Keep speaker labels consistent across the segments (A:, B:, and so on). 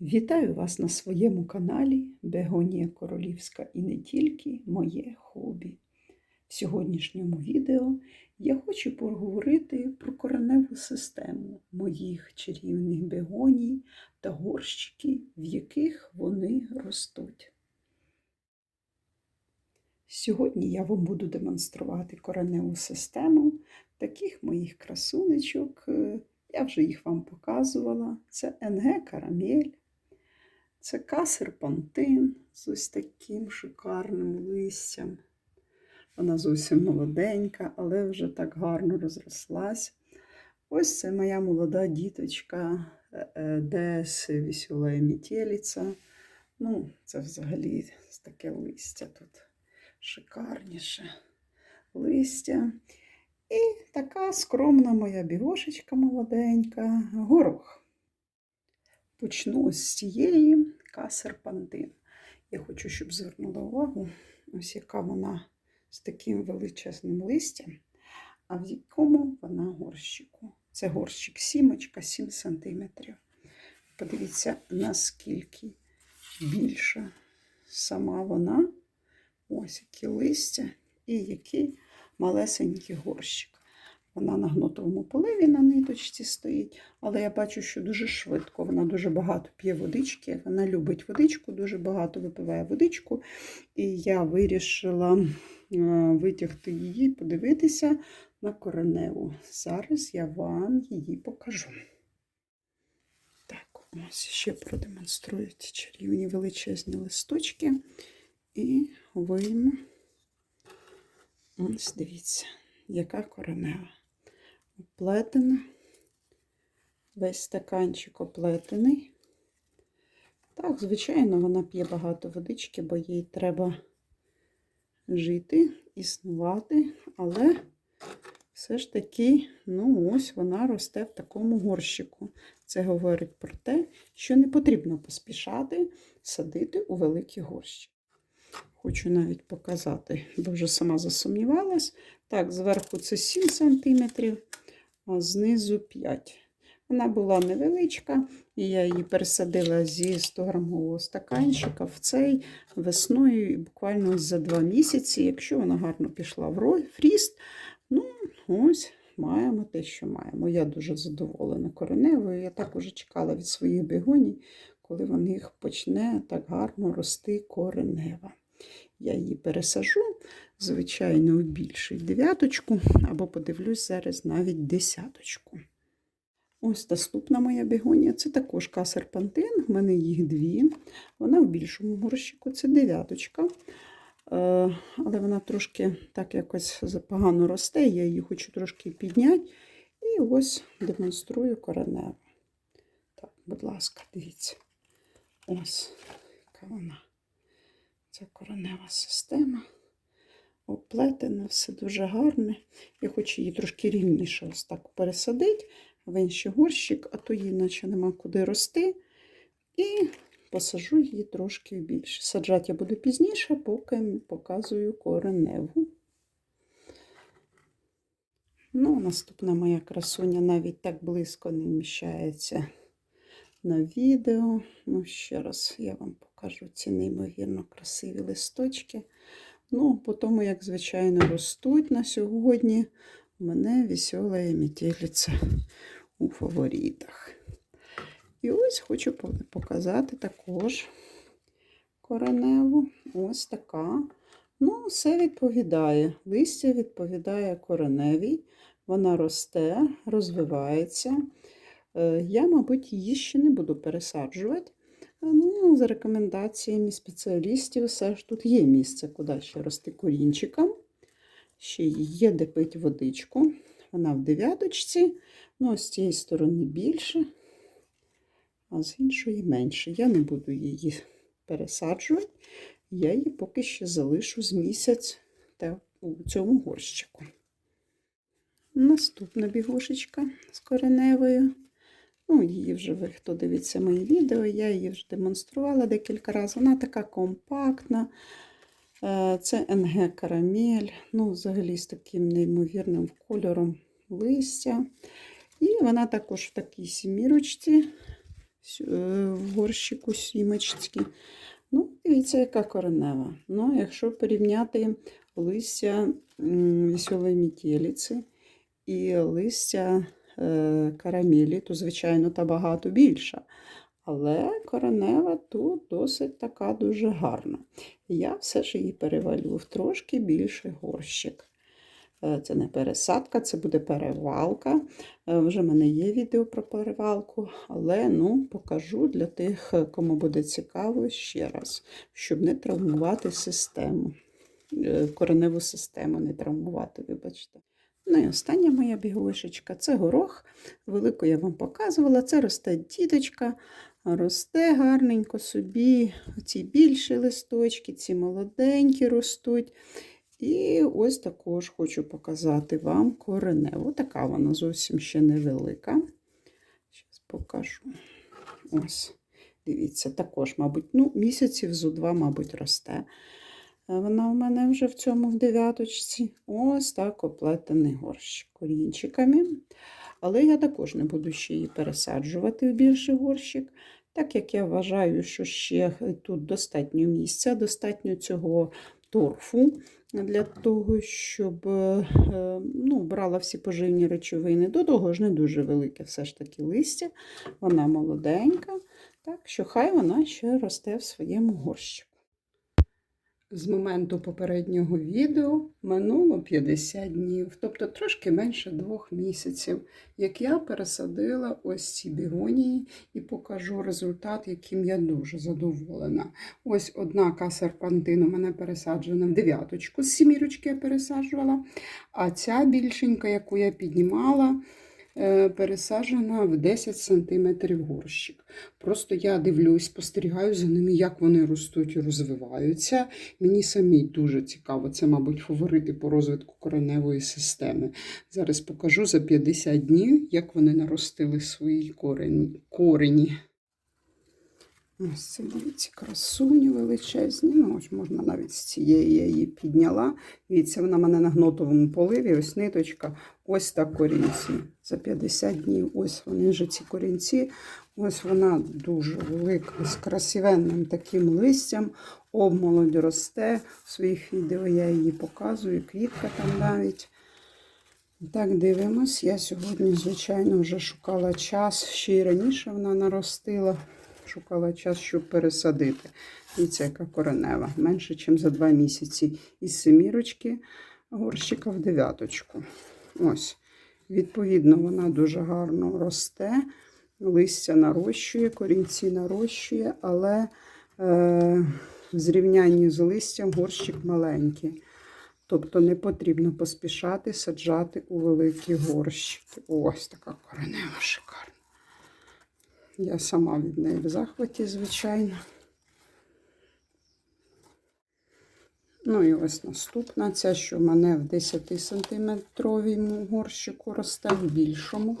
A: Вітаю вас на своєму каналі Бегонія Королівська і не тільки моє хобі. В сьогоднішньому відео я хочу поговорити про кореневу систему моїх чарівних бегоній та горщиків, в яких вони ростуть. Сьогодні я вам буду демонструвати кореневу систему таких моїх красунечок. Я вже їх вам показувала. Це НГ Карамель, це касерпантин з ось таким шикарним листям. Вона зовсім молоденька, але вже так гарно розрослась. Ось це моя молода діточка е, ДС Веселая метелиця. Ну, це взагалі таке листя тут шикарніше листя. І така скромна моя бігошечка молоденька, горох. Почну з цієї касерпантин. Я хочу, щоб звернула увагу, ось яка вона з таким величезним листям, а в якому вона горщику. Це горщик сімочка 7 см. Подивіться, наскільки більша сама вона. Ось які листя і який малесенький горщик. Вона на гнотовому поливі на ниточці стоїть, але я бачу, що дуже швидко. Вона дуже багато п'є водички. Вона любить водичку, дуже багато випиває водичку. І я вирішила витягти її, подивитися на кореневу. Зараз я вам її покажу. Так, ось ще продемонструю ці чарівні величезні листочки. І вийму. Ось дивіться, яка коренева. Оплетена. Весь стаканчик оплетений. Так, звичайно, вона п'є багато водички, бо їй треба жити, існувати, але все ж таки, ну, ось вона росте в такому горщику. Це говорить про те, що не потрібно поспішати садити у великий горщик. Хочу навіть показати, бо вже сама засумнівалась. Так, зверху це 7 см, а знизу 5 Вона була невеличка, і я її пересадила зі 100-грамового стаканчика в цей весною і буквально за 2 місяці, якщо вона гарно пішла в ріст, ну, ось. Маємо те, що маємо. Я дуже задоволена кореневою. Я так уже чекала від своїх бегоній, коли в них почне так гарно рости коренева. Я її пересажу, звичайно, у більший дев'яточку, або подивлюсь зараз навіть десяточку. Ось наступна моя бігонія це також касерпантин, в мене їх дві. Вона в більшому горщику, це дев'яточка. Е, але вона трошки так якось погано росте, я її хочу трошки підняти. І ось демонструю кореневу. Так, будь ласка, дивіться. Ось, яка вона. Це коренева система. Оплетена, все дуже гарне. Я хочу її трошки рівніше ось так пересадити в інший горщик, а то їй наче нема куди рости. І посажу її трошки більше. Саджати я буду пізніше, поки показую кореневу. Ну, наступна моя красуня навіть так близько не вміщається на відео. Ну, ще раз я вам покажу ці неймовірно красиві листочки. Ну, по тому, як, звичайно, ростуть на сьогодні, у мене весела метелиця у фаворитах. І ось хочу показати також кореневу. Ось така. Ну, все відповідає. Листя відповідає кореневій. Вона росте, розвивається. Е, я, мабуть, її ще не буду пересаджувати. Е, ну, За рекомендаціями спеціалістів, все ж тут є місце, куди ще рости корінчиком. Ще є де пити водичку. Вона в дев'яточці, ну, з цієї сторони більше, а з іншої менше. Я не буду її пересаджувати, я її поки ще залишу з місяць та у цьому горщику. Наступна бігушечка з кореневою. Ну, її вже ви, хто дивиться мої відео, я її вже демонструвала декілька разів. Вона така компактна. Е, це НГ карамель, ну, взагалі з таким неймовірним кольором листя. І вона також в такій сімірочці е, в горщику сімечці. Ну, дивіться, яка коренева. Ну, якщо порівняти листя веселої метелиці і листя е, карамелі, то, звичайно, та багато більша. Але коренева тут досить така дуже гарна. Я все ж її перевалю в трошки більший горщик. Е, Це не пересадка, це буде перевалка. Е, Вже в мене є відео про перевалку, але ну, покажу для тих, кому буде цікаво ще раз, щоб не травмувати систему, кореневу систему не травмувати, вибачте. Ну і остання моя бігошечка це горох. Велику я вам показувала. Це росте діточка, росте гарненько собі. Ці більші листочки, ці молоденькі ростуть. І ось також хочу показати вам кореневу. Така вона зовсім ще невелика. Зараз покажу. Ось, дивіться, також, мабуть, ну, місяців зо два, мабуть, росте. Вона у мене вже в цьому в дев'яточці. Ось так оплетений горщик корінчиками. Але я також не буду ще її пересаджувати в більший горщик, так як я вважаю, що ще тут достатньо місця, достатньо цього торфу для того, щоб е, ну, брала всі поживні речовини. До того ж не дуже велике все ж таки листя, вона молоденька, так що хай вона ще росте в своєму горщику. З моменту попереднього відео минуло 50 днів, тобто трошки менше двох місяців, як я пересадила ось ці бігонії і покажу результат, яким я дуже задоволена. Ось одна касерпантин у мене пересаджена в дев'яточку, з сімірочки я пересаджувала, а ця більшенька, яку я піднімала, пересаджена в 10 см горщик. Просто я дивлюсь, спостерігаю за ними, як вони ростуть і розвиваються. Мені самій дуже цікаво. Це, мабуть, фаворити по розвитку кореневої системи. Зараз покажу за 50 днів, як вони наростили свої корені. Ось це дивіться, красуні величезні. Ну, ось можна навіть з цієї я її підняла. Дивіться, вона в мене на гнотовому поливі, ось ниточка, ось так корінці. За 50 днів. Ось вони вже ці корінці. Ось вона дуже велика, з красивенним таким листям. Обмолодь росте. В своїх відео я її показую, квітка там навіть. Так, дивимось. Я сьогодні, звичайно, вже шукала час. Ще й раніше вона наростила. Шукала час, щоб пересадити. Дивіться, яка коренева. Менше, ніж за два місяці. Із семірочки горщика в дев'яточку. Ось. Відповідно, вона дуже гарно росте. Листя нарощує, корінці нарощує, але е, в зрівнянні з листям горщик маленький. Тобто не потрібно поспішати саджати у великі горщики. Ось така коренева шикарна. Я сама від неї в захваті, звичайно. Ну і ось наступна, ця, що в мене в 10-сантиметровому горщику росте, в більшому.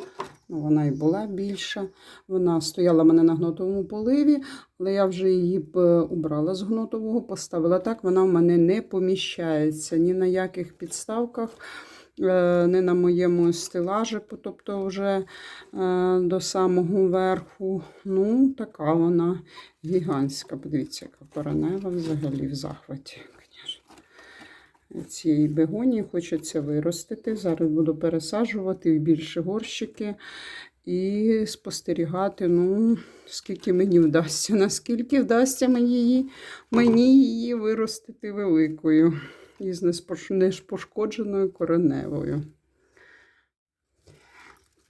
A: Ну, вона і була більша. Вона стояла в мене на гнотовому поливі, але я вже її б е, убрала з гнотового, поставила так, вона в мене не поміщається ні на яких підставках. е, Не на моєму стелажі, тобто вже е, до самого верху. Ну, така вона гігантська. Подивіться, яка коренева взагалі в захваті. Цієї бегонії хочеться виростити. Зараз буду пересаджувати в більші горщики і спостерігати, ну, скільки мені вдасться, наскільки вдасться мені її, мені її виростити великою і з неспош- неспошкодженою кореневою.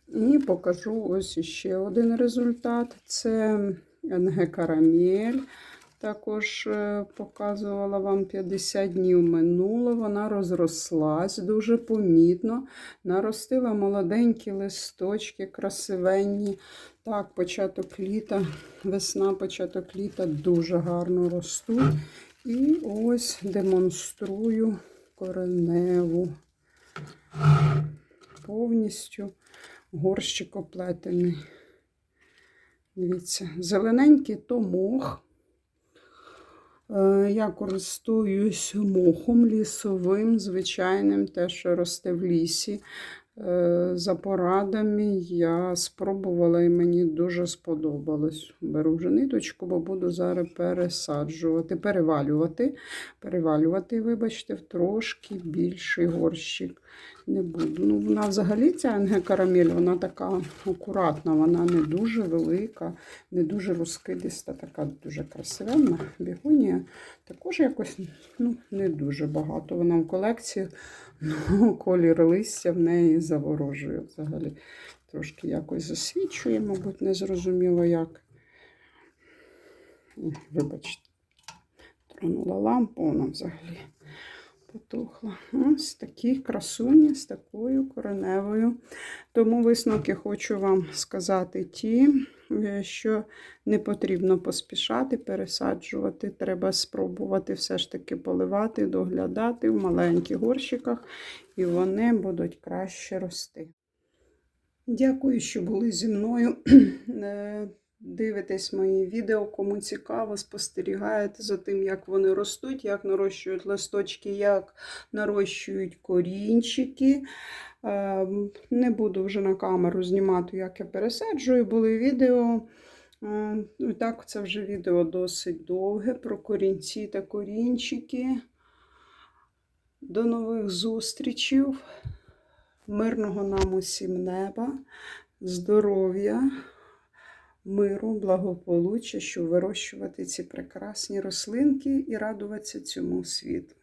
A: І покажу ось ще один результат. Це НГ Карамель. Також е, показувала вам 50 днів минуло. Вона розрослась дуже помітно. Наростила молоденькі листочки, красивенні. Так, початок літа, весна, початок літа дуже гарно ростуть. І ось демонструю кореневу. Повністю горщик оплетений. Дивіться, зелененький то мох. Е, Я користуюсь мохом лісовим, звичайним, те, що росте в лісі. е, за порадами я спробувала і мені дуже сподобалось. Беру вже ниточку, бо буду зараз пересаджувати, перевалювати. Перевалювати, вибачте, в трошки більший горщик. Не буду. Ну, вона взагалі ця НГ карамель, вона така акуратна, вона не дуже велика, не дуже розкидиста, така дуже красивенна. Бігонія також якось ну, не дуже багато. Вона в колекції, ну, колір листя в неї заворожує взагалі. Трошки якось засвічує, мабуть, не зрозуміло як. Вибачте, тронула лампу, вона взагалі потухла. Ось такі красуні з такою кореневою. Тому висновки хочу вам сказати ті, е, що не потрібно поспішати, пересаджувати. Треба спробувати все ж таки поливати, доглядати в маленьких горщиках, і вони будуть краще рости. Дякую, що були зі мною. Дивитесь мої відео, кому цікаво, спостерігаєте за тим, як вони ростуть, як нарощують листочки, як нарощують корінчики. Е, Не буду вже на камеру знімати, як я пересаджую, були відео. Е, І так, це вже відео досить довге про корінці та корінчики. До нових зустрічей. Мирного нам усім неба, здоров'я, миру, благополуччя, щоб вирощувати ці прекрасні рослинки і радуватися цьому світу.